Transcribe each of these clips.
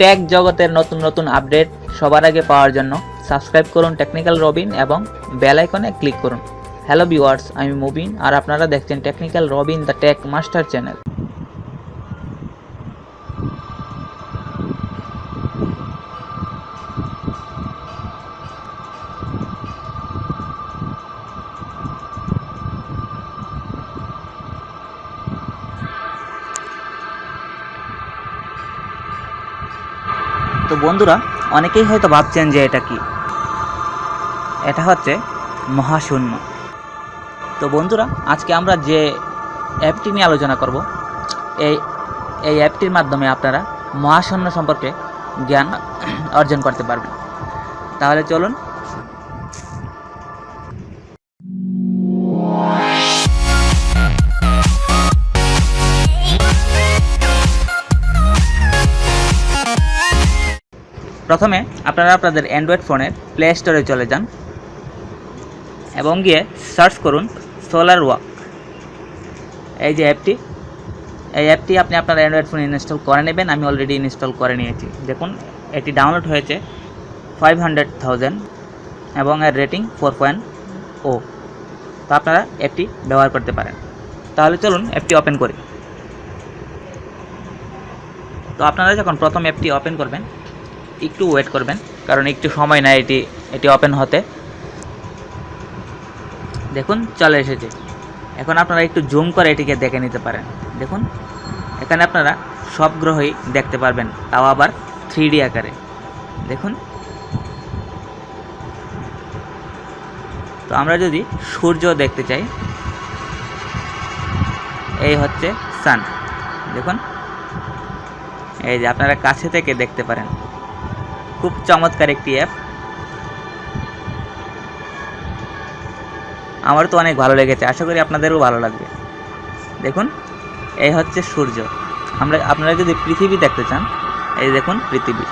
Take জগতের নতুন নতুন আপডেট সবার আগে পাওয়ার জন্য সাবস্ক্রাইব করুন টেকনিক্যাল রবিন এবং বেল আইকনে ক্লিক করুন। হ্যালো ভিউয়ার্স আমি মুবিন, আর আপনারা দেখছেন technical Robin the tech master channel তো বন্ধুরা, অনেকেই হয়তো ভাবছেন যে এটা কি? এটা হচ্ছে মহাশূন্য। তো বন্ধুরা, আজকে আমরা যে অ্যাপটি নিয়ে আলোচনা করব, এই এই অ্যাপটির মাধ্যমে আপনারা মহাশূন্য সম্পর্কে জ্ঞান অর্জন করতে পারবেন। তাহলে চলুন প্রথমে আপনারা আপনাদের অ্যান্ড্রয়েড ফোনের প্লে স্টোরে চলে যান এবং গিয়ে সার্চ করুন সোলার ওয়াক এই যে অ্যাপটি এই অ্যাপটি আপনি আপনার অ্যান্ড্রয়েড ফোনে ইনস্টল করে নেবেন, আমি অলরেডি ইনস্টল করে নিয়েছি। দেখুন, এটি ডাউনলোড হয়েছে ফাইভ হান্ড্রেড থাউজেন্ড এবং এর রেটিং ফোর পয়েন্ট ও তো আপনারা অ্যাপটি ব্যবহার করতে পারেন। তাহলে চলুন অ্যাপটি ওপেন করি। তো আপনারা যখন প্রথম অ্যাপটি ওপেন করবেন একটু ওয়েট করবেন, কারণ একটু সময় নেয় এটি এটি ওপেন হতে। দেখুন, চলে এসেছে। এখন আপনারা একটু জুম করে এটিকে দেখে নিতে পারেন। দেখুন, এখানে আপনারা সব গ্রহই দেখতে পারবেন, তাও আবার থ্রি আকারে। দেখুন। তো আমরা যদি সূর্য দেখতে চাই, এই হচ্ছে সান দেখুন, এই যে আপনারা কাছে থেকে দেখতে পারেন। খুব চমৎকার একটি অ্যাপ আমার তো অনেক ভালো লেগেছে, আশা করি আপনাদেরও ভালো লাগবে। দেখুন, এই হচ্ছে সূর্য। আমরা, আপনারা যদি পৃথিবী দেখতে চান, এই দেখুন পৃথিবী।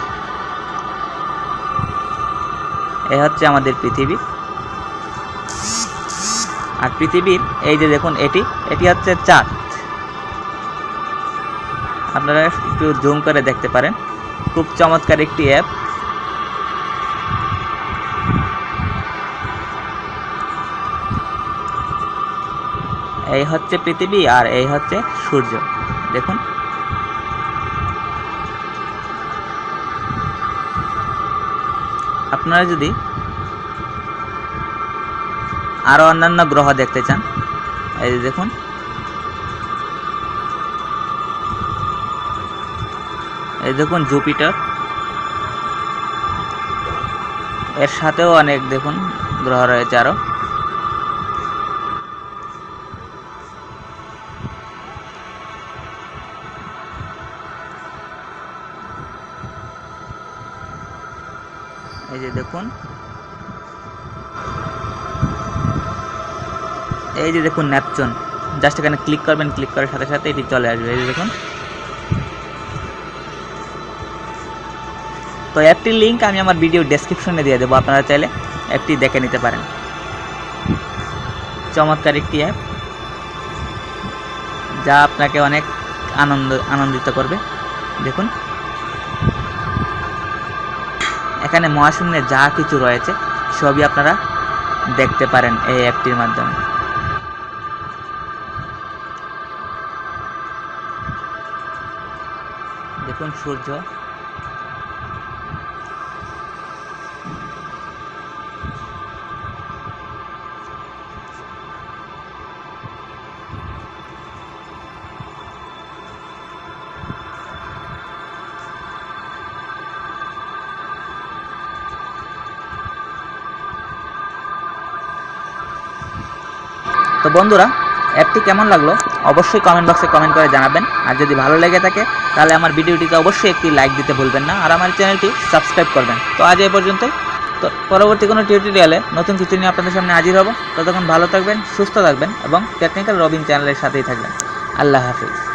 এই হচ্ছে আমাদের পৃথিবী। আর পৃথিবীর, এই যে দেখুন এটি এটি হচ্ছে চাঁদ। আপনারা একটু জুম করে দেখতে পারেন। খুব চমৎকার একটি অ্যাপ এই হচ্ছে পৃথিবী আর এই হচ্ছে সূর্য। দেখুন। আপনারা যদি আরও অন্যান্য গ্রহ দেখতে চান, এই যে দেখুন। এই দেখুন জুপিটার। এর সাথেও অনেক দেখুন গ্রহ রয়েছে আরও এই যে দেখুন। এই যে দেখুন ন্যাপচন জাস্ট এখানে ক্লিক করবেন ক্লিক করার সাথে সাথে এটি চলে আসবে। এই যে দেখুন। তো অ্যাপটির লিঙ্ক আমি আমার ভিডিও ডেসক্রিপশনে দিয়ে দেবো, আপনারা চাইলে অ্যাপটি দেখে নিতে পারেন। চমৎকার একটি অ্যাপ যা আপনাকে অনেক আনন্দ, আনন্দিত করবে। দেখুন। এখানে মহাশূন্যে যা কিছু রয়েছে সবই আপনারা দেখতে পারেন এই অ্যাপটির মাধ্যমে। দেখুন সূর্য। তো বন্ধুরা, অ্যাপটি কেমন লাগল? অবশ্যই কমেন্ট বক্সে কমেন্ট করে জানাবেন। আর যদি ভালো লেগে থাকে, তাহলে আমার ভিডিওটিতে অবশ্যই একটি লাইক দিতে ভুলবেন না। আর আমার চ্যানেলটি সাবস্ক্রাইব করবেন। তো আজ এই পর্যন্তই। তো পরবর্তী কোনো টিউটোরিয়ালে নতুন কিছু নিয়ে আপনাদের সামনে হাজির হব। ততক্ষণ ভালো থাকবেন, সুস্থ থাকবেন এবং টেকনিক্যাল রবিন চ্যানেলের সাথেই থাকবেন। আল্লাহ হাফিজ।